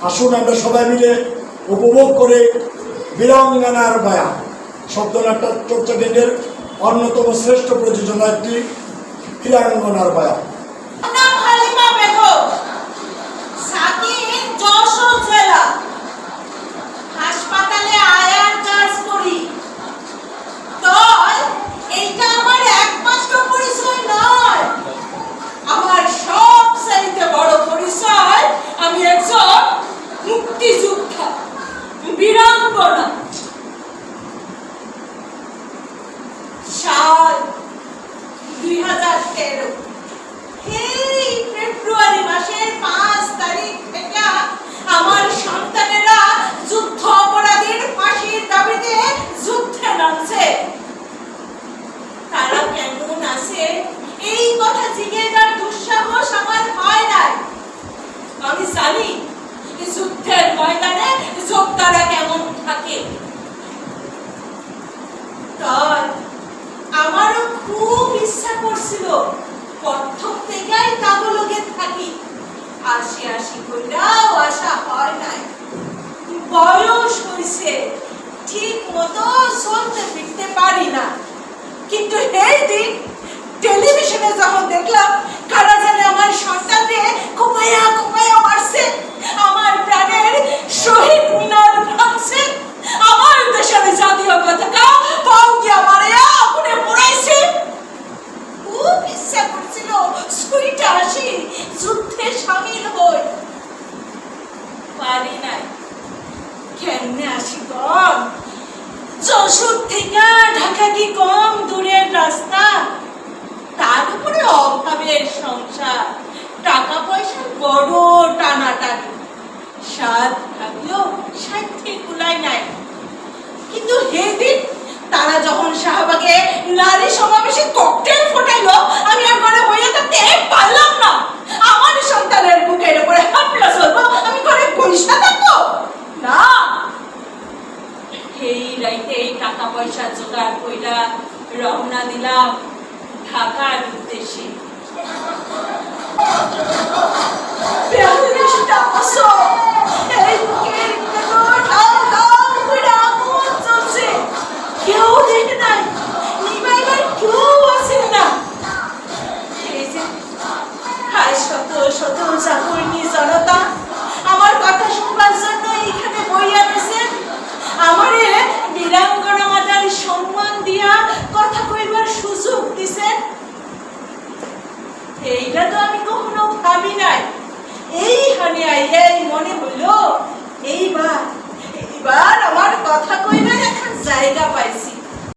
আসুন আমরা সবাই মিলে উপভোগ করে বীরাঙ্গনার বায়া শব্দনাট্য চর্চা কেন্দ্রের অন্যতম শ্রেষ্ঠ প্রযোজনা একটি বীরাঙ্গনার বায়া আমার সন্তানেরা যুদ্ধ অপরাধীর ফাঁসির দাবিতে যুদ্ধে তারা কেমন আছে? এই কথা জিজ্ঞেসার দুঃসাহস আমার হয় নাই আমি জানি এই যুদ্ধের ময়দানে যোদ্ধারা কেমন থাকে তাই আমারও খুব করছিল প্রথম থেকেই কাগলগে থাকি। আসি আসি কইরাও আশা হয় নাই। বয়স হইছে, ঠিক মতো চলতে ফিরতে পারি না। ইচ্ছা করছিল সুইটা আসি, যুদ্ধে সামিল হই। পারি নাই। কেমনে আসি কম যশোর থেকে ঢাকা কি কম দূরের রাস্তা? তার উপরে অভাবের সংসার। টাকা পয়সার বড় টানাটানি। সাত থাকলেও সাথে কুলাই নাই। কিন্তু হেদিন তারা যখন শাহবাগে নারী সমাবেশে ককটেল ফোটাইলো আমি আর ঘরে বইয়া থাকতে পারলাম না আমার সন্তানের বুকের উপরে হামলা চলবো আমি ঘরে পয়সা থাকব না এই রাইতে এই টাকা পয়সা জোগাড় কইরা রওনা দিলাম ঢাকার উদ্দেশ্যে। এইটা তো আমি কখনো ভাবি নাই। এই হানি আইয়াই মনে হইল